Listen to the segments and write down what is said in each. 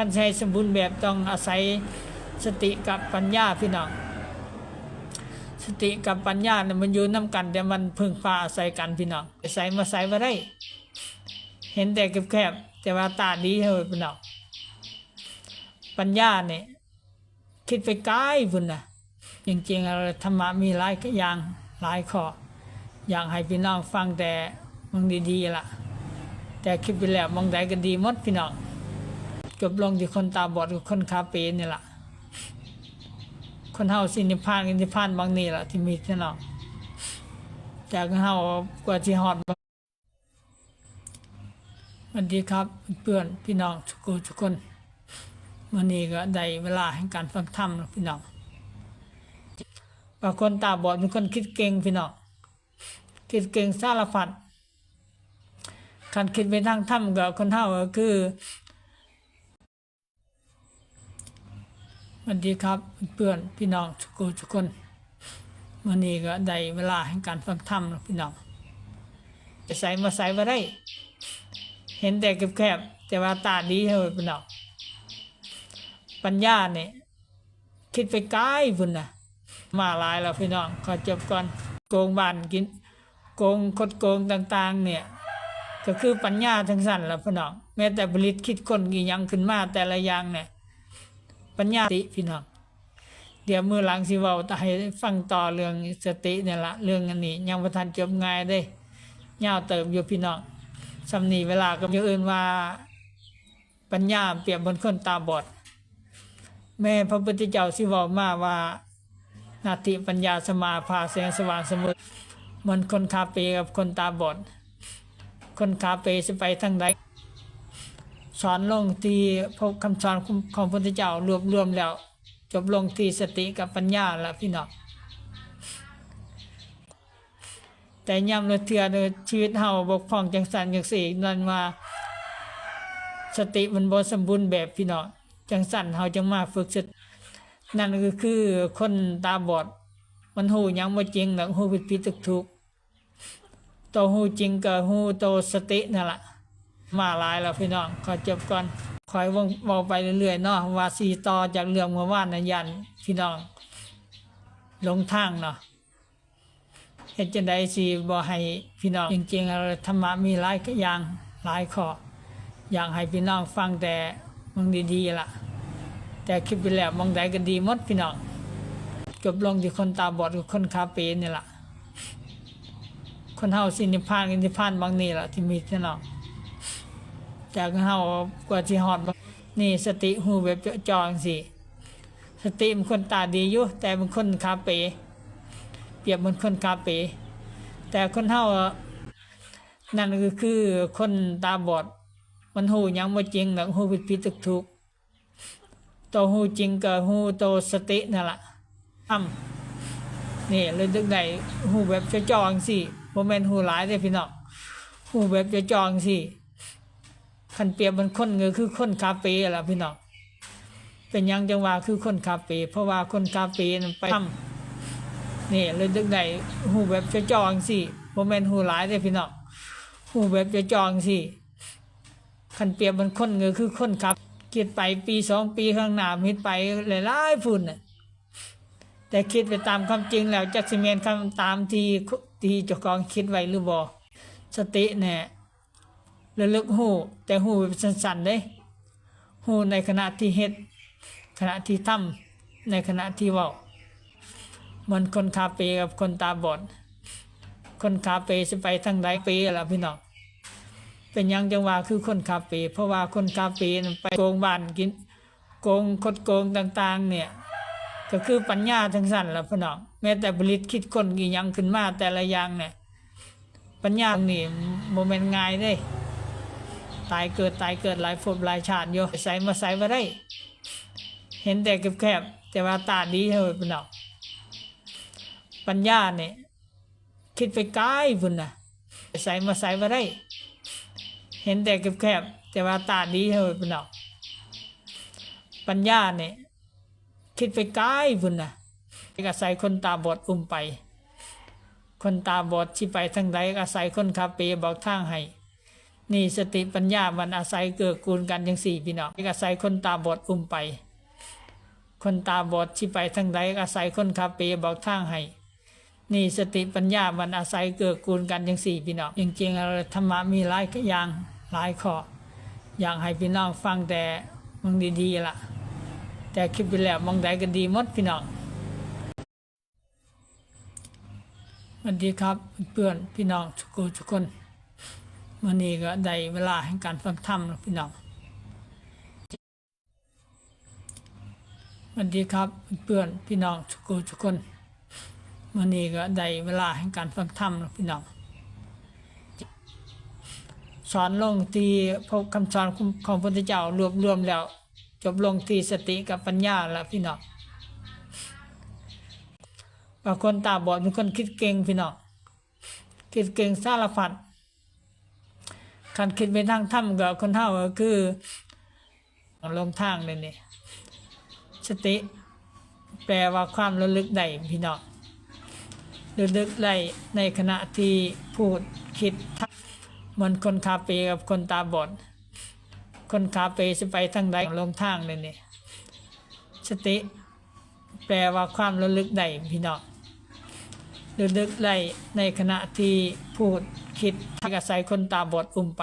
ขั้นใช้สมบูรณ์แบบต้องอาศัยสติกับปัญญาพี่น้องสติกับปัญญาเนี่ยมันอยู่น้ากัน แต่มันพึ่งพาอาศัยกันพี่น้องใส่มาใส่มาได้ เห็นแต่แคบๆแต่ว่าตาดีเฮ้ยพี่น้องปัญญาเนี่ยคิดไปไกลพุ่นนะจริงๆแล้วธรรมะมีหลายอย่างหลายข้ออยากให้พี่น้องฟังแต่มองดีๆล่ะ แต่คิดไปแล้วมองใดก็ดีมดพี่น้อง จบลงที่คนตาบอดกับคนคาเปนนี่แหละคนเฮาสินิพานกันนิพานบางนี่แหละที่มีพี่น้องจากเฮากว่าที่ฮอดบวัสดีครับเพื่อนพี่น้องทุกคนทุกคนวันนี้ก็ได้เวลาแห่งการฟังธรรมพี่น้องบางคนตาบอดเป็นคนคิดเก่งพี่น้องคิดเก่งสารพัดคันคิดไปทางถ้ำกับคนเท่าก็คือ วัสดีครับเพื่อนพี่น้องทุกคนทุกคนวันนี้ก็ได้เวลาแห่งการฟังธรรมแล้วพี่น้องจะใส่มาใส่มาได้ เห็นแต่แคบๆแต่ว่าตาดีเท่าพี่น้องปัญญาเนี่ยคิดไปไกลพุ่นนะมาหลายแล้วพี่น้องขอจบก่อนโกงบ้านกินโกงคดโกงต่างๆ เนี่ยก็คือปัญญาทั้งสั้นละพี่น้องแม้แต่ผลิตคิดคนกี่ยังขึ้นมาแต่ละอย่างเนี่ย ปัญญาสติพี่น้องเดี๋ยวมือหลังสิเว้าต่ให้ฟังต่อเรื่องสติเนี่ยละเรื่องอันนี้ ยังประทันจบง่ายได้ยาวเติมอยู่พี่น้องสำนีเวลาก็อย่างอื่นว่า ปัญญาเปรียบบนคนตาบอด แม่พระพุทธเจ้าสิเว้ามาว่านาติปัญญาสมาพาแสงสว่างเสมอเหมือนคนคาเปกับคนตาบอด คนขาเปจะไปทางใด สอนลงที่พบคำสอนของพระพุทธเจ้ารวบรวมแล้ว จบลงที่สติกับปัญญาละพี่น้องแต่ย่ำเลยเถื่อเลยชีวิตเฮาบกพร่องจังสันจังสีนั่นว่าสติมันบ่สมบูรณ์แบบพี่น้องจังสันเฮาจังมาฝึกสตินั่นก็คือคนตาบอด มันหูยังบ่จริงหรอกหูผิดผิดถูกถูกโตหูจริงกับหูโตสตินั่นแหละ มาหลายแล้วพี่น้องขอจบก่อนคอยวงเบาไปเรื่อยๆเนาะว่าสีต่อจากเรื่องเมื่อวานนะยันพี่น้องลงทางเนาะเฮ็ดจังไดสิบ่ให้พี่น้องจริงๆธรรมะมีหลายอย่างหลายข้ออยากให้พี่น้องฟังแต่มองดีๆล่ะ แต่คิดไปแล้วมองใดก็ดีหมดพี่น้องจบลงที่คนตาบอดกับคนคาเปนี่แหละคนเฮาสินิพพานกันนิพพานบางนี่แหละที่มีพี่น้อง จากเฮากว่าที่ฮอดบ่นี่สติหูแบบจอจังสิสติมันคนตาดีอยู่แต่มันคนคาเปเปรียบเหมือนคนคาเปแต่คนเฮานั่นก็คือคนตาบอด มันหูยังบ่จริงหรอกหูผิดผิดถูกถูกโตหูจริงกับหูโตสตินั่นแหละทำนี่เลยดึกได้หูแบบจะจองสิโมเมนต์หูหลายเลยพี่น้องหูแบบจะจองสิ คันเปียบมันคนเงือคือคนคาเฟ่ละพี่น้องเป็นยังจังว่าคือคนคาเฟ่เพราะว่าคนคาเฟ่นไปทำนี่เลยดึกได้หูแบบจะจองสิโมเมนต์หูหลายเลยพี่น้องหูแบบจะจองสิคันเปียบมันคนเงือคือคนครับคิดไปปีสองปีข้างหน้ามิดไปหลายๆฝุ่นน่ะแต่คิดไปตามความจริงแล้วจักสิเมนคำตามที่ที่เจ้าของคิดไว้หรือบ่สติเนี่ย ระลึกหูแต่หูแบบสั้นๆเด้หูในขณะที่เฮ็ดขณะที่ทำในขณะที่เว้ามันคนคาเปกับคนตาบอด คนคาเปจะไปทางใดเปล่ะพี่น้องเป็นยังจังว่าคือคนคาเปเพราะว่าคนคาเปไปโกงบ้านกินโกงคดโกงต่างๆ เนี่ย ก็คือปัญญาทั้งสั้นละพี่น้องแม้แต่ผลิตคิดคนกี่ยังขึ้นมาแต่ละอย่างเนี่ย ปัญญานี่โมเมนต์ง่ายได้ ตายเกิดตายเกิดหลายภพหลายชาติอยู่ใส่มาใส่มาได้ เห็นแต่แคบๆแต่ว่าตาดีเท่าพี่น้องปัญญาเนี่ยคิดไปไกลพุ่นนะใส่มาใส่มาได้ เห็นแต่แคบๆแต่ว่าตาดีเท่าพี่น้องปัญญาเนี่ยคิดไปไกลพุ่นนะก็ใส่คนตาบอดอุ้มไป คนตาบอดที่ไปทางใดก็ใส่คนคาเปบอกทางให้ นี่สติปัญญามันอาศัยเกื้อกูลกันจังสี่พี่น้องอาศัยคนตาบอดอุ้มไป คนตาบอดที่ไปทางใดอาศัยคนคาเปบอกทางให้นี่สติปัญญามันอาศัยเกื้อกูลกันจังสี่พี่น้องจริงๆธรรมะมีหลายอย่างหลายข้ออยากให้พี่น้องฟังแต่มึงดีๆล่ะ แต่คลิปไปแล้วมองใดก็ดีมดพี่น้องสวัสดีครับเพื่อนพี่น้องทุกคน ทุกคนวันนี้ก็ได้เวลาแห่งการฟังธรรมแล้วพี่น้องสวัสดีครับเพื่อนพี่น้องทุกคนทุกคนวันนี้ก็ได้เวลาแห่งการฟังธรรมแล้วพี่น้องสอนลงที่พบคำสอนของพระพุทธเจ้ารวบรวมแล้ว จบลงที่สติกับปัญญาแล้วพี่น้องบางคนตาบอดเป็นคนคิดเก่งพี่น้องคิดเก่งสารพัด คันคิดไปทางถ้ำกับคนเท่าก็คือลงทางเลยนี่สติ แปลว่าความระลึกได้พี่น้องระลึกได้ในขณะที่พูดคิดทำเหมือนคนคาเปกับคนตาบอดคนขาเปจะไปทางใดลงทางเลยนี่สติ แปลว่าความระลึกได้พี่น้องระลึกได้ในขณะที่พูด คิดอาศัยคนตาบอดอุ้มไป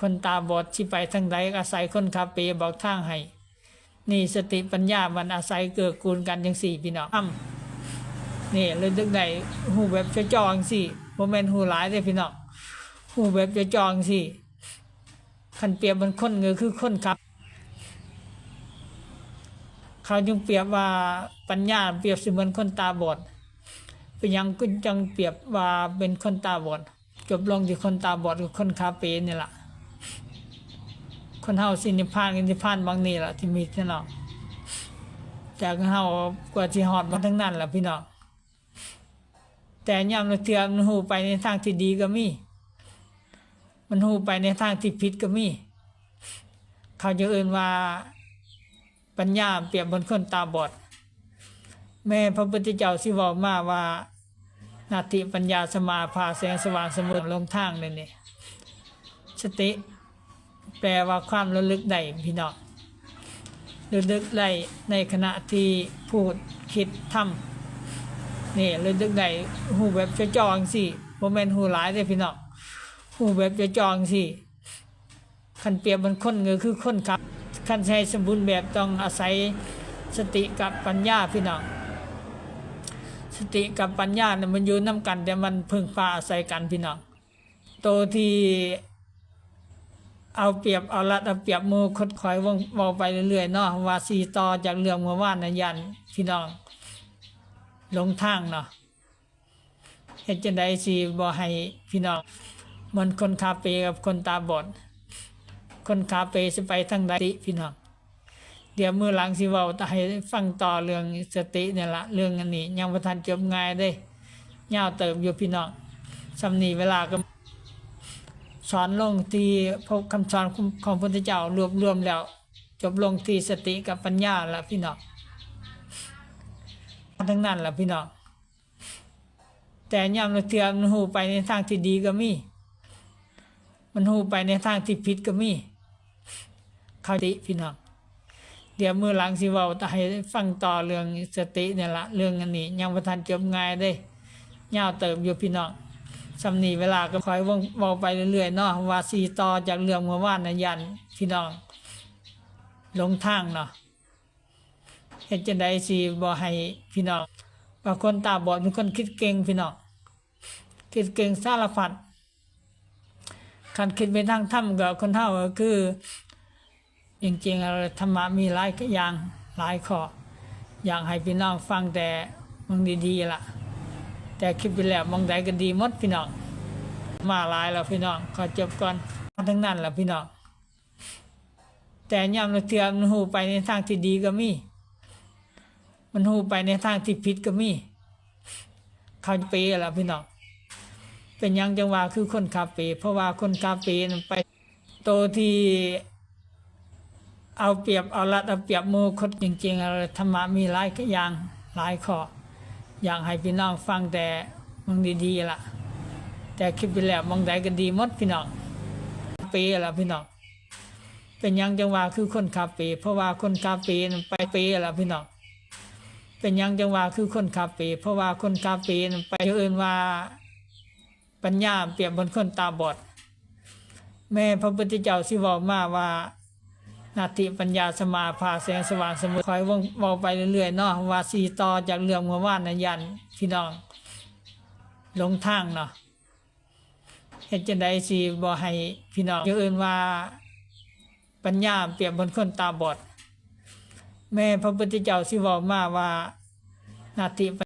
คนตาบอดที่ไปทางใดอาศัยคนขาเปบอกทางให้นี่สติปัญญามันอาศัยเกื้อกูลกันจังสี่พี่น้องอ้ำนี่ระลึกได้หูแบบจะจองสี่โมเมนต์หูหลายเลยพี่น้องหูแบบจะจองสี่ขันเปรียบมันคนเงือคือคนครับ เขาจึงเปรียบว่าปัญญาเปรียบเสมือนคนตาบอด เป็นยังก็จังเปรียบว่าเป็นคนตาบอดจบลงที่คนตาบอดกับคนคาเปนี่แหละคนเฮาสินิพานกันนิพานบางนี่แหละที่มีที่น้องจากเฮากว่าที่หอดมาทั้งนั้นแหละพี่น้องแต่ยามเราเทียมนหูไปในทางที่ดีก็มี มันหูไปในทางที่ผิดก็มี เขาจะเอื่นว่าปัญญาเปรียบบนคนตาบอด แม่พระพุทธเจ้าสิบอกมาว่า นาทีปัญญาสมาพาแสงสว่างสมอลงทางเลยนี่สติ แปลว่าความระลึกได้พี่น้องระลึกได้ในขณะที่พูดคิดทำนี่ระลึกได้หูแบบจะจองสิโมเมนต์หูหลายเลยพี่น้องผู้แบบจะจองสิขันเปรียบมันคนเงือคือคนครับขันใช้สมบูรณ์แบบต้องอาศัยสติกับปัญญาพี่น้อง สติกับปัญญาเนี่ยมันอยู่น้ากัน แต่มันพึ่งพาอาศัยกันพี่น้องโตที่เอาเปรียบเอารัดเอาเปรียบหมูคดคอยวงเบาไปเรื่อยๆเนาะว่าสีต่อจากเรื่องเมื่อวานนะยันพี่น้องลงทางเนาะเห็นจังไดสิบ่ให้พี่น้องมันคนคาเปกับคนตาบอดคนคาเปจะไปทางใดพี่น้อง เดี๋ยวมือหลังสิเว้าต่ให้ฟังต่อเรื่องสติเนี่ยละเรื่องอันนี้ ยังประทันจบง่ายได้ยาวเติมอยู่พี่น้องสำนีเวลาก็สอนลงที่พบคำสอนของพระพุทธเจ้ารวบรวมแล้ว จบลงที่สติกับปัญญาละพี่น้องทั้งนั้นละพี่น้องแต่ยามเราเทียมนหูไปในทางที่ดีก็มี มันหูไปในทางที่ผิดก็มีเขาติพี่น้อง เดี๋ยวมือหลังสิเว้าแต่ให้ฟังต่อเรื่องสติเนี่ยละเรื่องอันนี้ ยังประทันจบง่ายได้ยาวเติมอยู่พี่น้องสำนีเวลาก็คอยวงเบาไปเรื่อยๆเนาะว่าสีต่อจากเรื่องเมื่อวานนะยันพี่น้องลงทางเนาะเห็นจังได้สิบ่ให้พี่น้องบางคนตาบอดเป็นคนคิดเก่งพี่น้องคิดเก่งสารพัดคันคิดไปทางถ้ำกับคนเท่าก็คือ จริงๆแล้วธรรมะมีหลายอย่างหลายข้ออยากให้พี่น้องฟังแต่มึงดีๆล่ะ แต่คลิปไปแล้วมองใดก็ดีมดพี่น้อง มาหลายแล้วพี่น้องขอจบก่อนทั้งนั้นแหละพี่น้องแต่ยามเราเทียมมันหูไปในทางที่ดีก็มี มันหูไปในทางที่ผิดก็มี เขาจะเปย์ล้วพี่น้อง เป็นยังจังว่าคือคนคาเปเพราะว่าคนคาเปนไปโตที่ เอาเปรียบเอารัดเอาเปรียบมูคดจริงๆแล้วธรรมะมีหลายอย่างหลายข้ออยากให้พี่น้องฟังแต่มึงดีๆล่ะ แต่คลิปไปแล้วมองใดก็ดีมดพี่น้องเปละพี่น้องเป็นยังจังว่าคือคนขับเปเพราะว่าคนขับเปนไปเปละพี่น้องเป็นยังจังว่าคือคนขับเปเพราะว่าคนขับเปนไปเอื่นว่าปัญญาเปรียบบนคนตาบอด แม่พระพุทธเจ้าสิบอกมาว่า นาติปัญญาสมาภาแสงสว่างสมุทรคอยวงเว้าไปเรื่อยๆเนาะว่าสีต่อจากเรื่องเมื่านนั้นยันพี่น้องหลงทางเนาะเฮ็ดจังไดสิบ่ให้พี่น้องอย่างอื่นว่าปัญญาเปรียบบนคนตาบอดแม่พระพุทธเจ้าสิบอกมาว่านาติ